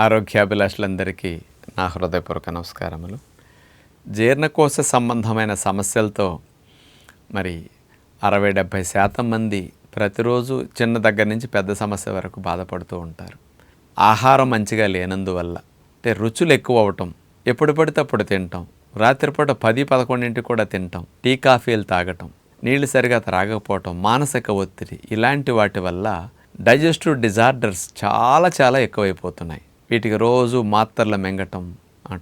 ఆరోగ్యాభిలాషులందరికీ నా హృదయపూర్వక నమస్కారములు. జీర్ణకోశ సంబంధమైన సమస్యలతో మరి అరవై డెబ్భై శాతం మంది ప్రతిరోజు చిన్న దగ్గర నుంచి పెద్ద సమస్య వరకు బాధపడుతూ ఉంటారు. ఆహారం మంచిగా లేనందువల్ల అంటే రుచులు ఎక్కువ అవటం ఎప్పుడు పడితే అప్పుడు తింటాం రాత్రిపూట పది పదకొండింటికి కూడా తింటాం టీ కాఫీలు తాగటం నీళ్ళు సరిగా త్రాగకపోవటం మానసిక ఒత్తిడి ఇలాంటి వాటి వల్ల డైజెస్టివ్ డిజార్డర్స్ చాలా చాలా ఎక్కువైపోతున్నాయి. వీటికి రోజు మాత్రలు మింగటం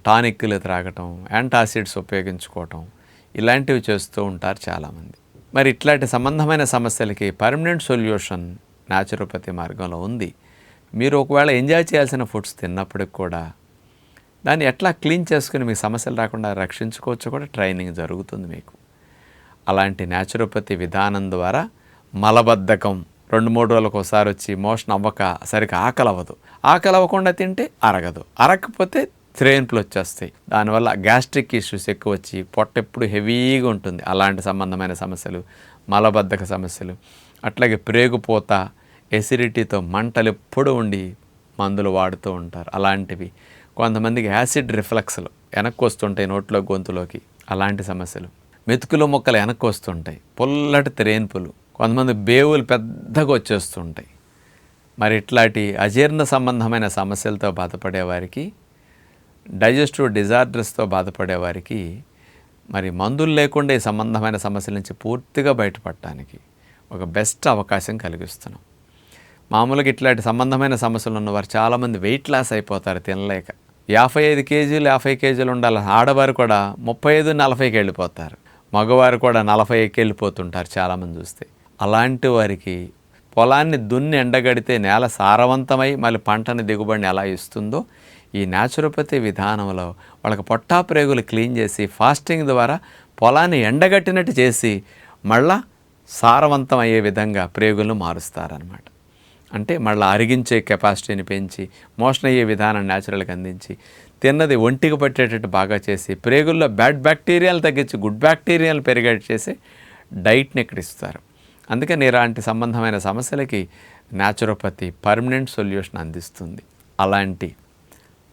టానిక్లు త్రాగటం యాంటాసిడ్స్ ఉపయోగించుకోవటం ఇలాంటివి చేస్తూ ఉంటారు చాలామంది. మరి ఇట్లాంటి సంబంధమైన సమస్యలకి పర్మనెంట్ సొల్యూషన్ న్యాచురోపతి మార్గంలో ఉంది. మీరు ఒకవేళ ఎంజాయ్ చేయాల్సిన ఫుడ్స్ తిన్నప్పటికి కూడా దాన్ని ఎట్లా క్లీన్ చేసుకుని మీ సమస్యలు రాకుండా రక్షించుకోవచ్చు కూడా ట్రైనింగ్ జరుగుతుంది మీకు. అలాంటి న్యాచురోపతి విధానం ద్వారా మలబద్ధకం రెండు మూడు రోజులకు ఒకసారి వచ్చి మోషన్ అవ్వక సరిగ్గా ఆకలి అవ్వదు ఆకలి అవ్వకుండా తింటే అరగదు. అరగకపోతే త్రేన్పులు వచ్చేస్తాయి. దానివల్ల గ్యాస్ట్రిక్ ఇష్యూస్ ఎక్కువ వచ్చి పొట్ట ఎప్పుడు హెవీగా ఉంటుంది. అలాంటి సంబంధమైన సమస్యలు మలబద్ధక సమస్యలు అట్లాగే ప్రేగుపోత ఎసిడిటీతో మంటలు ఎప్పుడు ఉండి మందులు వాడుతూ ఉంటారు. అలాంటివి కొంతమందికి యాసిడ్ రిఫ్లెక్స్లు వెనక్కి వస్తుంటాయి నోట్లో గొంతులోకి. అలాంటి సమస్యలు. మెతుకులు మొక్కలు వెనక్కి వస్తుంటాయి. పుల్లటి త్రేన్పులు కొంతమంది బేవులు పెద్దగా వచ్చేస్తుంటాయి. మరి ఇట్లాంటి అజీర్ణ సంబంధమైన సమస్యలతో బాధపడేవారికి డైజెస్టివ్ డిజార్డర్స్తో బాధపడేవారికి మరి మందులు లేకుండా ఈ సంబంధమైన సమస్యల నుంచి పూర్తిగా బయటపడటానికి ఒక బెస్ట్ అవకాశం కలిగిస్తున్నాం. మామూలుగా ఇట్లాంటి సంబంధమైన సమస్యలు ఉన్నవారు చాలామంది వెయిట్ లాస్ అయిపోతారు తినలేక. యాభై ఐదు కేజీలు యాభై కేజీలు ఉండాలి ఆడవారు కూడా ముప్పై ఐదు నలభైకి వెళ్ళిపోతారు. మగవారు కూడా నలభైకి వెళ్ళిపోతుంటారు చాలామంది చూస్తే. అలాంటి వారికి పొలాన్ని దున్ని ఎండగడితే నేల సారవంతమై మళ్ళీ పంటని దిగుబడిని ఎలా ఇస్తుందో ఈ న్యాచురోపతి విధానంలో వాళ్ళకి పొట్టా ప్రేగులు క్లీన్ చేసి ఫాస్టింగ్ ద్వారా పొలాన్ని ఎండగట్టినట్టు చేసి మళ్ళా సారవంతం అయ్యే విధంగా ప్రేగులను మారుస్తారనమాట అంటే మళ్ళీ అరిగించే కెపాసిటీని పెంచి మోషన్ అయ్యే విధానం న్యాచురల్గా అందించి తిన్నది ఒంటికి పట్టేటట్టు బాగా చేసి ప్రేగుల్లో బ్యాడ్ బ్యాక్టీరియాలు తగ్గించి గుడ్ బ్యాక్టీరియాలు పెరిగేట్ చేసి డైట్ని ఇక్కడ ఇస్తారు. అందుకని ఇలాంటి సంబంధమైన సమస్యలకి న్యాచురోపతి పర్మనెంట్ సొల్యూషన్ అందిస్తుంది. అలాంటి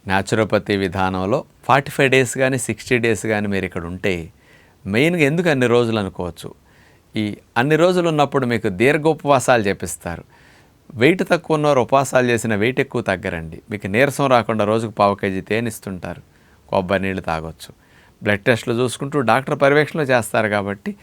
న్యాచురోపతి విధానంలో ఫార్టీ ఫైవ్ డేస్ కానీ సిక్స్టీ డేస్ కానీ మీరు ఇక్కడ ఉంటే మెయిన్గా ఎందుకు అన్ని రోజులు అనుకోవచ్చు? ఈ అన్ని రోజులు ఉన్నప్పుడు మీకు దీర్ఘోపవాసాలు చేపిస్తారు. వెయిట్ తక్కువ ఉన్నవారు ఉపవాసాలు చేసిన వెయిట్ ఎక్కువ తగ్గరండి. మీకు నీరసం రాకుండా రోజుకు పావు కేజీ తేనిస్తుంటారు కొబ్బరి నీళ్ళు తాగొచ్చు. బ్లడ్ టెస్ట్లు చూసుకుంటూ డాక్టర్ పర్యవేక్షణలో చేస్తారు కాబట్టి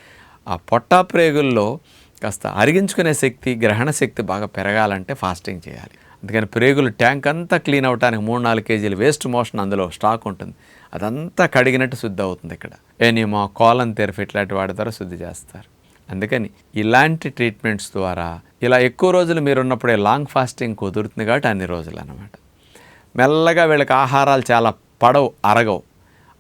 ఆ పొట్టా ప్రేగుల్లో కాస్త అరిగించుకునే శక్తి గ్రహణ శక్తి బాగా పెరగాలంటే ఫాస్టింగ్ చేయాలి. అందుకని ప్రేగులు ట్యాంక్ అంతా క్లీన్ అవడానికి మూడు నాలుగు కేజీలు వేస్ట్ మోషన్ అందులో స్టాక్ ఉంటుంది. అదంతా కడిగినట్టు శుద్ధి అవుతుంది ఇక్కడ. ఎనిమో కోలం తెరఫ్ ఇట్లాంటి వాటి ద్వారా శుద్ధి చేస్తారు. అందుకని ఇలాంటి ట్రీట్మెంట్స్ ద్వారా ఇలా ఎక్కువ రోజులు మీరు ఉన్నప్పుడే లాంగ్ ఫాస్టింగ్ కుదురుతుంది కాబట్టి అన్ని రోజులు అన్నమాట. మెల్లగా వీళ్ళకి ఆహారాలు చాలా పడవు అరగవు.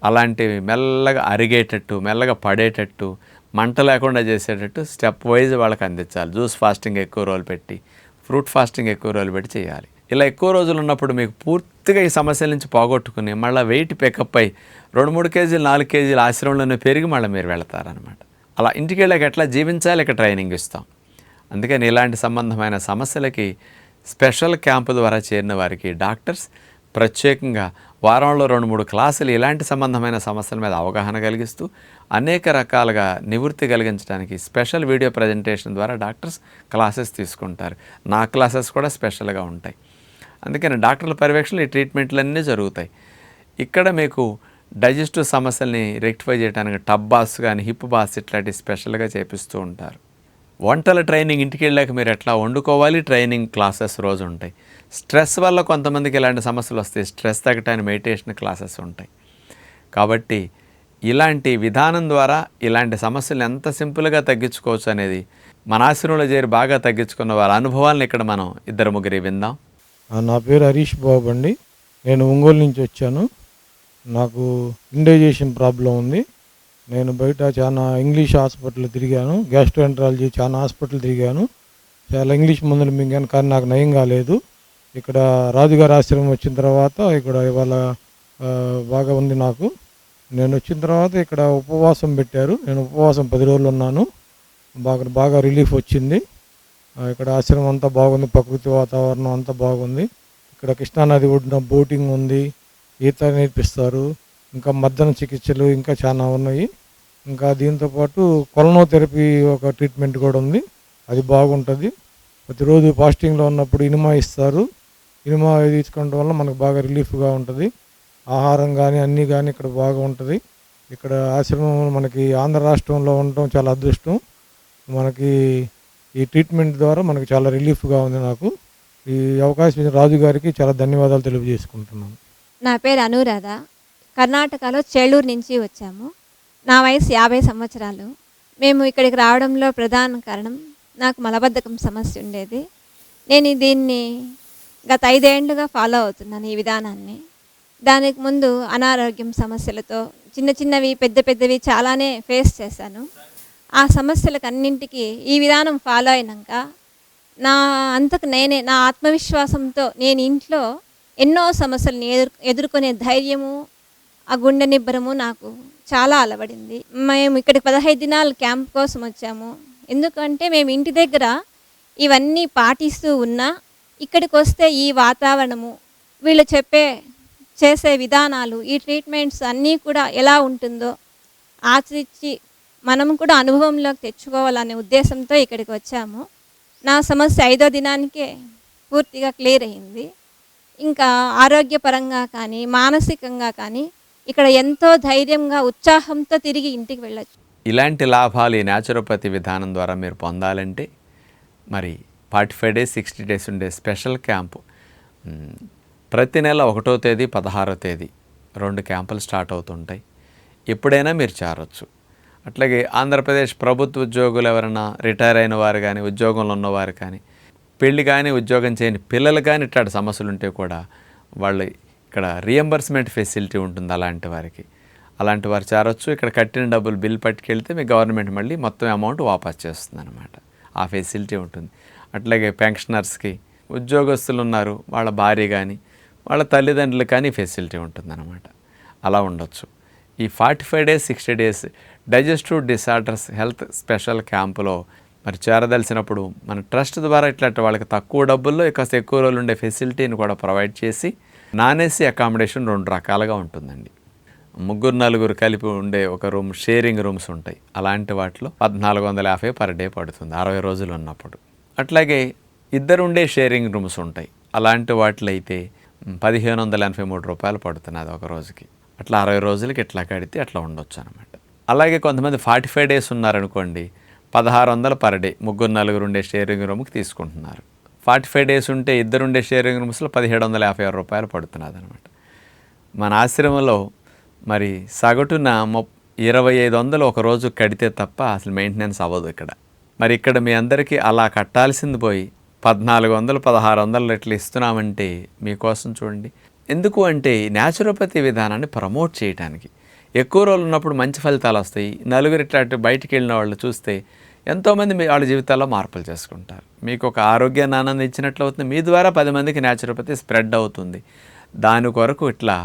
అలాంటివి మెల్లగా అరిగేటట్టు మెల్లగా పడేటట్టు మంట లేకుండా చేసేటట్టు స్టెప్ వైజ్ వాళ్ళకి అందించాలి. జ్యూస్ ఫాస్టింగ్ ఎక్కువ రోజులు పెట్టి ఫ్రూట్ ఫాస్టింగ్ ఎక్కువ రోజులు పెట్టి చేయాలి. ఇలా ఎక్కువ రోజులు ఉన్నప్పుడు మీకు పూర్తిగా ఈ సమస్యల నుంచి పోగొట్టుకుని మళ్ళీ వెయిట్ పికప్ అయ్యి రెండు మూడు కేజీలు నాలుగు కేజీలు ఆశ్రమంలోనే పెరిగి మళ్ళీ మీరు వెళతారనమాట అలా ఇంటికి వెళ్ళాక ఎట్లా జీవించాలి? ఇక్కడ ట్రైనింగ్ ఇస్తాం. అందుకని ఇలాంటి సంబంధమైన సమస్యలకి స్పెషల్ క్యాంపు ద్వారా చేరిన వారికి డాక్టర్స్ ప్రత్యేకంగా వారంలో రెండు మూడు క్లాసులు ఇలాంటి సంబంధమైన సమస్యల మీద అవగాహన కలిగిస్తూ అనేక రకాలుగా నివృత్తి కలిగించడానికి స్పెషల్ వీడియో ప్రజెంటేషన్ ద్వారా డాక్టర్స్ క్లాసెస్ తీసుకుంటారు. నా క్లాసెస్ కూడా స్పెషల్గా ఉంటాయి. అందుకని డాక్టర్ల పర్యవేక్షణలు ఈ ట్రీట్మెంట్లన్నీ జరుగుతాయి. ఇక్కడ మీకు డైజెస్టివ్ సమస్యల్ని రెక్టిఫై చేయడానికి టబ్ బాస్ కానీ హిప్ బాస్ ఇట్లాంటివి స్పెషల్గా చేపిస్తూ ఉంటారు. వంటల ట్రైనింగ్ ఇంటికి వెళ్ళాక మీరు ఎట్లా వండుకోవాలి? ట్రైనింగ్ క్లాసెస్ రోజు ఉంటాయి. స్ట్రెస్ వల్ల కొంతమందికి ఇలాంటి సమస్యలు వస్తాయి. స్ట్రెస్ తగ్గటానికి మెడిటేషన్ క్లాసెస్ ఉంటాయి. కాబట్టి ఇలాంటి విధానం ద్వారా ఇలాంటి సమస్యలు ఎంత సింపుల్గా తగ్గించుకోవచ్చు అనేది మన ఆశ్రమంలో చేరి బాగా తగ్గించుకున్న వారి అనుభవాలను ఇక్కడ మనం ఇద్దరు ముగ్గురి విందాం. నా పేరు హరీష్ బాబు అండి. నేను ఒంగోలు నుంచి వచ్చాను. నాకు ఇండైజేషన్ ప్రాబ్లం ఉంది. నేను బయట చాలా ఇంగ్లీష్ హాస్పిటల్ తిరిగాను గ్యాస్ట్రోఎంట్రాలజీ చాలా హాస్పిటల్ తిరిగాను. చాలా ఇంగ్లీష్ మందులు మింగాను కానీ నాకు నయం కాలేదు. ఇక్కడ రాజుగారి ఆశ్రమం వచ్చిన తర్వాత ఇక్కడ ఇవాళ బాగా ఉంది నాకు. నేను వచ్చిన తర్వాత ఇక్కడ ఉపవాసం పెట్టారు. నేను ఉపవాసం పది రోజులు ఉన్నాను. బాగా బాగా రిలీఫ్ వచ్చింది. ఇక్కడ ఆశ్రమం అంతా బాగుంది. ప్రకృతి వాతావరణం అంతా బాగుంది. ఇక్కడ కృష్ణానది ఒడ్డున బోటింగ్ ఉంది. ఈత నేర్పిస్తారు. ఇంకా మద్దన చికిత్సలు ఇంకా చాలా ఉన్నాయి. ఇంకా దీంతోపాటు కొలనోథెరపీ ఒక ట్రీట్మెంట్ కూడా ఉంది. అది బాగుంటుంది. ప్రతిరోజు ఫాస్టింగ్లో ఉన్నప్పుడు ఇనుమా ఇస్తారు. ఇనుమా తీసుకోవడం వల్ల మనకు బాగా రిలీఫ్గా ఉంటుంది. ఆహారం కానీ అన్నీ కానీ ఇక్కడ బాగా ఉంటుంది. ఇక్కడ ఆశ్రమం మనకి ఆంధ్ర రాష్ట్రంలో ఉండటం చాలా అదృష్టం. మనకి ఈ ట్రీట్మెంట్ ద్వారా మనకి చాలా రిలీఫ్గా ఉంది నాకు. ఈ అవకాశం ఇచ్చిన రాజు గారికి చాలా ధన్యవాదాలు తెలియజేసుకుంటున్నాను. నా పేరు అనురాధ. కర్ణాటకలో చెళ్ళూరు నుంచి వచ్చాము. నా వయసు యాభై సంవత్సరాలు. మేము ఇక్కడికి రావడంలో ప్రధాన కారణం నాకు మలబద్ధకం సమస్య ఉండేది. నేను దీన్ని గత ఐదేండ్లుగా ఫాలో అవుతున్నాను ఈ విధానాన్ని. దానికి ముందు అనారోగ్యం సమస్యలతో చిన్న చిన్నవి పెద్ద పెద్దవి చాలానే ఫేస్ చేశాను. ఆ సమస్యలకు అన్నింటికి ఈ విధానం ఫాలో అయినాక నా అంతకు నేనే నా ఆత్మవిశ్వాసంతో నేను ఇంట్లో ఎన్నో సమస్యలను ఎదుర్ ఎదుర్కొనే ధైర్యము ఆ గుండె నిబ్బరము నాకు చాలా అలవడింది. మేము ఇక్కడికి పదహైదు దినాలు క్యాంప్ కోసం వచ్చాము. ఎందుకంటే మేము ఇంటి దగ్గర ఇవన్నీ పాటిస్తూ ఉన్నా ఇక్కడికి వస్తే ఈ వాతావరణము వీళ్ళు చెప్పే చేసే విధానాలు ఈ ట్రీట్మెంట్స్ అన్నీ కూడా ఎలా ఉంటుందో ఆచరించి మనం కూడా అనుభవంలోకి తెచ్చుకోవాలనే ఉద్దేశంతో ఇక్కడికి వచ్చాము. నా సమస్య ఐదో దినానికే పూర్తిగా క్లియర్ అయింది. ఇంకా ఆరోగ్యపరంగా కానీ మానసికంగా కానీ ఇక్కడ ఎంతో ధైర్యంగా ఉత్సాహంతో తిరిగి ఇంటికి వెళ్ళచ్చు. ఇలాంటి లాభాలు ఈ న్యాచురోపతి విధానం ద్వారా మీరు పొందాలంటే మరి forty five days sixty days ఉండే స్పెషల్ క్యాంపు. ప్రతి నెల ఒకటో తేదీ పదహారో తేదీ రెండు క్యాంపులు స్టార్ట్ అవుతుంటాయి. ఎప్పుడైనా మీరు చేరొచ్చు. అట్లాగే ఆంధ్రప్రదేశ్ ప్రభుత్వ ఉద్యోగులు ఎవరైనా రిటైర్ అయిన వారు కానీ ఉద్యోగంలో ఉన్నవారు కానీ పెళ్ళి కానీ ఉద్యోగం చేయని పిల్లలు కానీ ఇట్లాంటి సమస్యలు ఉంటే కూడా వాళ్ళు ఇక్కడ రియంబర్స్మెంట్ ఫెసిలిటీ ఉంటుంది అలాంటి వారికి. అలాంటి వారు చేరొచ్చు ఇక్కడ కట్టిన డబ్బులు బిల్ పట్టుకెళ్తే మీ గవర్నమెంట్ మళ్ళీ మొత్తం అమౌంట్ వాపస్ చేస్తుంది అనమాట ఆ ఫెసిలిటీ ఉంటుంది. అట్లాగే పెన్షనర్స్కి ఉద్యోగస్తులు ఉన్నారు వాళ్ళ భార్య కానీ వాళ్ళ తల్లిదండ్రులు కానీ ఫెసిలిటీ ఉంటుందన్నమాట. అలా ఉండొచ్చు. ఈ forty five days sixty days digestive disorders health special క్యాంపులో మరి చేరదలిసినప్పుడు మన ట్రస్ట్ ద్వారా ఇట్లాంటి వాళ్ళకి తక్కువ డబ్బుల్లో కాస్త ఎక్కువ రోజులు ఉండే ఫెసిలిటీని కూడా ప్రొవైడ్ చేసి నాన్ ఏసీ అకామిడేషన్ రెండు రకాలుగా ఉంటుందండి. ముగ్గురు నలుగురు కలిపి ఉండే ఒక రూమ్ షేరింగ్ రూమ్స్ ఉంటాయి. అలాంటి వాటిలో పద్నాలుగు వందల యాభై పర్ డే పడుతుంది అరవై రోజులు ఉన్నప్పుడు. అట్లాగే ఇద్దరు ఉండే షేరింగ్ రూమ్స్ ఉంటాయి. అలాంటి వాటిలో అయితే పదిహేను వందల ఎనభై మూడు రూపాయలు పడుతున్నది ఒక రోజుకి. అట్లా అరవై రోజులకి ఇట్లా కడితే అట్లా ఉండొచ్చు అనమాట అలాగే కొంతమంది ఫార్టీ ఫైవ్ డేస్ ఉన్నారనుకోండి పదహారు వందలు పర్ డే ముగ్గురు నలుగురు ఉండే షేరింగ్ రూమ్కి తీసుకుంటున్నారు. ఫార్టీ ఫైవ్ డేస్ ఉంటే ఇద్దరు ఉండే షేరింగ్ రూమ్స్లో పదిహేడు వందల యాభై ఆరు రూపాయలు పడుతున్నది అనమాట మన ఆశ్రమంలో మరి సగటున ముప్ ఇరవై ఐదు వందలు ఒక రోజు కడితే తప్ప అసలు మెయింటెనెన్స్ అవ్వదు ఇక్కడ. మరి ఇక్కడ మీ అందరికీ అలా కట్టాల్సింది పోయి పద్నాలుగు వందలు పదహారు వందలు ఇట్లా ఇస్తున్నామంటే మీకోసం చూడండి. ఎందుకు అంటే న్యాచురోపతి విధానాన్ని ప్రమోట్ చేయడానికి ఎక్కువ రోజులు ఉన్నప్పుడు మంచి ఫలితాలు వస్తాయి. నలుగురు ఇట్లా బయటికి వెళ్ళిన వాళ్ళు చూస్తే ఎంతోమంది మీ వాళ్ళ జీవితాల్లో మార్పులు చేసుకుంటారు. మీకు ఒక ఆరోగ్యాన్ని ఆనందం ఇచ్చినట్లు అవుతుంది. మీ ద్వారా పది మందికి న్యాచురోపతి స్ప్రెడ్ అవుతుంది. దాని కొరకు ఇట్లా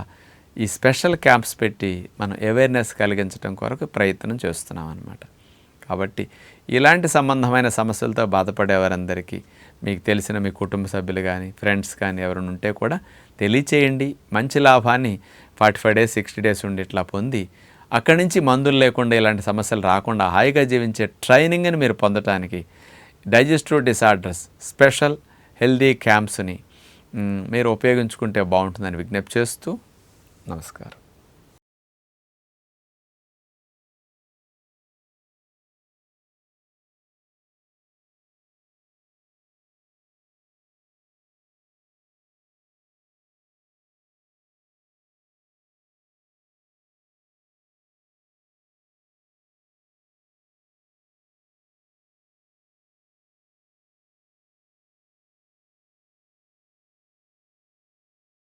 ఈ స్పెషల్ క్యాంప్స్ పెట్టి మనం అవేర్నెస్ కలిగించడం కొరకు ప్రయత్నం చేస్తున్నాం అనమాట కాబట్టి ఇలాంటి సంబంధమైన సమస్యలతో బాధపడే వారందరికీ మీకు తెలిసిన మీ కుటుంబ సభ్యులు కానీ ఫ్రెండ్స్ కానీ ఎవరైనా ఉంటే కూడా తెలియచేయండి. మంచి లాభాన్ని forty five days sixty days ఉండి ఇట్లా పొంది అక్కడి నుంచి మందులు లేకుండా ఇలాంటి సమస్యలు రాకుండా హాయిగా జీవించే ట్రైనింగ్ని మీరు పొందటానికి డైజెస్టివ్ డిసార్డర్స్ స్పెషల్ హెల్దీ క్యాంప్స్ని మీరు ఉపయోగించుకుంటే బాగుంటుందని విజ్ఞప్తి చేస్తూ నమస్కారం.